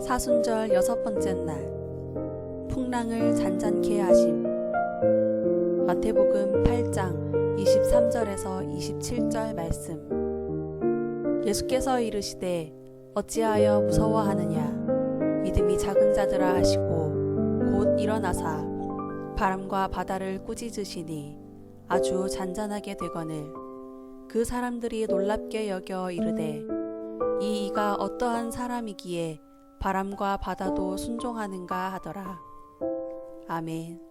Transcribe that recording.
사순절 여섯 번째 날 풍랑을 잔잔케 하심. 마태복음 8장 23절에서 27절 말씀. 예수께서 이르시되 어찌하여 무서워하느냐? 믿음이 작은 자들아 하시고 곧 일어나사 바람과 바다를 꾸짖으시니 아주 잔잔하게 되거늘. 그 사람들이 놀랍게 여겨 이르되 이 이가 어떠한 사람이기에 바람과 바다도 순종하는가 하더라. 아멘.